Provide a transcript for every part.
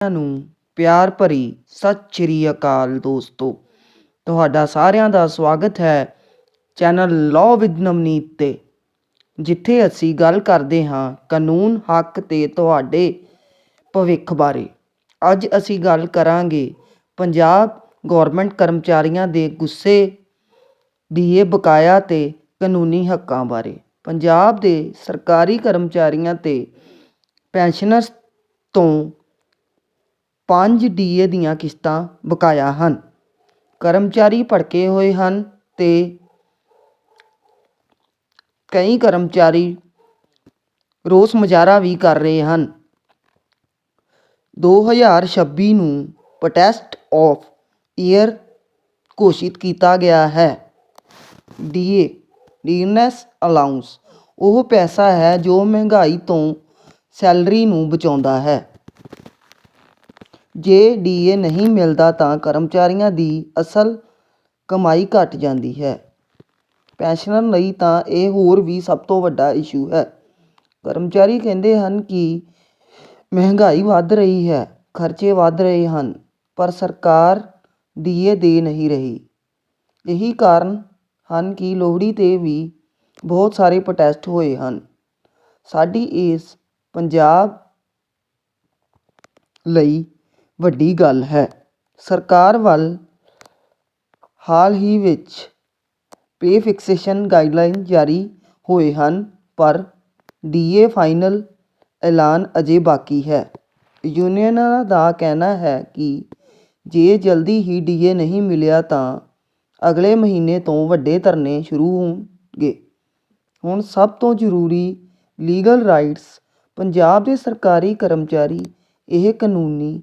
ਨੂੰ ਪਿਆਰ ਭਰੀ ਸਤਿ ਸ਼੍ਰੀ ਅਕਾਲ ਦੋਸਤੋ। ਤੁਹਾਡਾ ਸਾਰਿਆਂ ਦਾ ਸਵਾਗਤ ਹੈ ਚੈਨਲ ਲਾਅ ਵਿਦ ਨਵਨੀਤ ਤੇ, ਜਿੱਥੇ ਅਸੀਂ ਗੱਲ ਕਰਦੇ ਹਾਂ ਕਾਨੂੰਨ ਹੱਕ ਤੇ ਤੁਹਾਡੇ ਭਵਿੱਖ ਬਾਰੇ। ਅੱਜ ਅਸੀਂ ਗੱਲ ਕਰਾਂਗੇ ਪੰਜਾਬ ਗਵਰਨਮੈਂਟ ਕਰਮਚਾਰੀਆਂ ਦੇ ਗੁੱਸੇ ਦੀਏ ਬਕਾਇਆ ਤੇ ਕਾਨੂੰਨੀ ਹੱਕਾਂ ਬਾਰੇ। ਪੰਜਾਬ ਦੇ ਸਰਕਾਰੀ ਕਰਮਚਾਰੀਆਂ ਤੇ ਪੈਨਸ਼ਨਰਸ ਤੋਂ 5 ਡੀਏ ਦੀਆਂ ਕਿਸ਼ਤਾਂ ਬਕਾਇਆ ਹਨ। ਕਰਮਚਾਰੀ ਭੜਕੇ ਹੋਏ ਹਨ ਅਤੇ ਕਈ ਕਰਮਚਾਰੀ ਰੋਸ ਮੁਜ਼ਾਹਰਾ ਵੀ ਕਰ ਰਹੇ ਹਨ। 2026 ਨੂੰ ਪ੍ਰੋਟੈਸਟ ਆਫ ਈਅਰ ਘੋਸ਼ਿਤ ਕੀਤਾ ਗਿਆ ਹੈ। ਡੀਏ ਡੀਨੈਸ ਅਲਾਉਂਸ ਉਹ ਪੈਸਾ ਹੈ ਜੋ ਮਹਿੰਗਾਈ ਤੋਂ ਸੈਲਰੀ ਨੂੰ ਬਚਾਉਂਦਾ ਹੈ। ਜੇ ਡੀਏ ਨਹੀਂ ਮਿਲਦਾ ਤਾਂ ਕਰਮਚਾਰੀਆਂ ਦੀ ਅਸਲ ਕਮਾਈ ਘਟ ਜਾਂਦੀ ਹੈ। ਪੈਨਸ਼ਨਰ ਲਈ ਤਾਂ ਇਹ ਹੋਰ ਵੀ ਸਭ ਤੋਂ ਵੱਡਾ ਇਸ਼ੂ ਹੈ। ਕਰਮਚਾਰੀ ਕਹਿੰਦੇ ਹਨ ਕਿ ਮਹਿੰਗਾਈ ਵੱਧ ਰਹੀ ਹੈ, ਖਰਚੇ ਵੱਧ ਰਹੇ ਹਨ, ਪਰ ਸਰਕਾਰ ਡੀਏ ਦੇ ਨਹੀਂ ਰਹੀ। ਇਹੀ ਕਾਰਨ ਹਨ ਕਿ ਲੋਹੜੀ 'ਤੇ ਵੀ ਬਹੁਤ ਸਾਰੇ ਪ੍ਰੋਟੈਸਟ ਹੋਏ ਹਨ। ਸਾਡੀ ਇਸ ਪੰਜਾਬ ਲਈ ਵੱਡੀ ਗੱਲ ਹੈ। ਸਰਕਾਰ ਵੱਲ ਹਾਲ ਹੀ ਵਿੱਚ ਪੇ ਫਿਕਸੇਸ਼ਨ ਗਾਈਡਲਾਈਨ ਜਾਰੀ ਹੋਏ ਹਨ, ਪਰ ਡੀਏ ਫਾਈਨਲ ਐਲਾਨ ਅਜੇ ਬਾਕੀ ਹੈ। ਯੂਨੀਅਨਾਂ ਦਾ ਕਹਿਣਾ ਹੈ ਕਿ ਜੇ ਜਲਦੀ ਹੀ ਡੀਏ ਨਹੀਂ ਮਿਲਿਆ ਤਾਂ ਅਗਲੇ ਮਹੀਨੇ ਤੋਂ ਵੱਡੇ ਧਰਨੇ ਸ਼ੁਰੂ ਹੋਣਗੇ। ਹੁਣ ਸਭ ਤੋਂ ਜ਼ਰੂਰੀ ਲੀਗਲ ਰਾਈਟਸ, ਪੰਜਾਬ ਦੇ ਸਰਕਾਰੀ ਕਰਮਚਾਰੀ, ਇਹ ਕਾਨੂੰਨੀ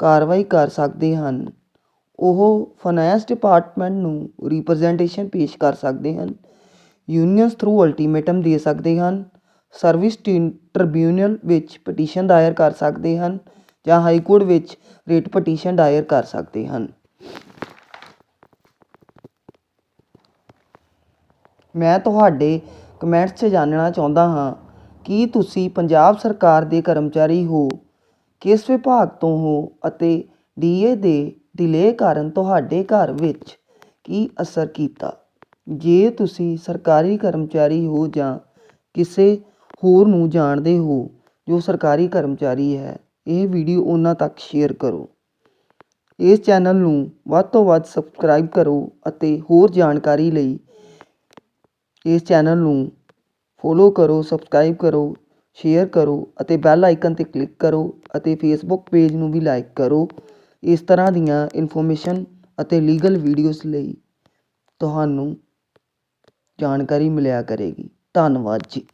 ਕਾਰਵਾਈ ਕਰ ਸਕਦੇ ਹਨ। ਉਹ ਫਾਈਨੈਂਸ ਡਿਪਾਰਟਮੈਂਟ ਨੂੰ ਰਿਪਰੈਜ਼ੈਂਟੇਸ਼ਨ ਪੇਸ਼ ਕਰ ਸਕਦੇ ਹਨ। ਯੂਨੀਅਨਸ ਥਰੂ ਅਲਟੀਮੇਟਮ ਦੇ ਸਕਦੇ ਹਨ। ਸਰਵਿਸ ਟ੍ਰਿਬਿਊਨਲ ਵਿੱਚ ਪਟੀਸ਼ਨ ਦਾਇਰ ਕਰ ਸਕਦੇ ਹਨ ਜਾਂ ਹਾਈ ਕੋਰਟ ਵਿੱਚ ਰੇਟ ਪਟੀਸ਼ਨ ਦਾਇਰ ਕਰ ਸਕਦੇ ਹਨ। ਮੈਂ ਤੁਹਾਡੇ ਕਮੈਂਟਸ 'ਚ ਜਾਣਨਾ ਚਾਹੁੰਦਾ ਹਾਂ। ਕੀ ਤੁਸੀਂ ਪੰਜਾਬ ਸਰਕਾਰ ਦੇ ਕਰਮਚਾਰੀ ਹੋ? ਕਿਸ ਵਿਭਾਗ ਤੋਂ ਹੋ ਅਤੇ ਡੀਏ ਦੇ ਡਿਲੇਅ ਕਾਰਨ ਤੁਹਾਡੇ ਘਰ ਵਿੱਚ ਕੀ ਅਸਰ ਕੀਤਾ? ਜੇ ਤੁਸੀਂ ਸਰਕਾਰੀ ਕਰਮਚਾਰੀ ਹੋ ਜਾਂ ਕਿਸੇ ਹੋਰ ਨੂੰ ਜਾਣਦੇ ਹੋ ਜੋ ਸਰਕਾਰੀ ਕਰਮਚਾਰੀ ਹੈ, ਇਹ ਵੀਡੀਓ ਉਹਨਾਂ ਤੱਕ ਸ਼ੇਅਰ ਕਰੋ। ਇਸ ਚੈਨਲ ਨੂੰ ਵੱਧ ਤੋਂ ਵੱਧ ਸਬਸਕ੍ਰਾਈਬ ਕਰੋ ਅਤੇ ਹੋਰ ਜਾਣਕਾਰੀ ਲਈ ਇਸ ਚੈਨਲ ਨੂੰ ਫੋਲੋ ਕਰੋ, ਸਬਸਕ੍ਰਾਈਬ ਕਰੋ ਸ਼ੇਅਰ ਕਰੋ ਅਤੇ ਬੈਲ ਆਈਕਨ 'ਤੇ ਕਲਿੱਕ ਕਰੋ ਅਤੇ ਫੇਸਬੁੱਕ ਪੇਜ ਨੂੰ ਵੀ ਲਾਈਕ ਕਰੋ। ਇਸ ਤਰ੍ਹਾਂ ਦੀਆਂ ਇਨਫੋਰਮੇਸ਼ਨ ਅਤੇ ਲੀਗਲ ਵੀਡੀਓਜ਼ ਲਈ ਤੁਹਾਨੂੰ ਜਾਣਕਾਰੀ ਮਿਲਿਆ ਕਰੇਗੀ। ਧੰਨਵਾਦ ਜੀ।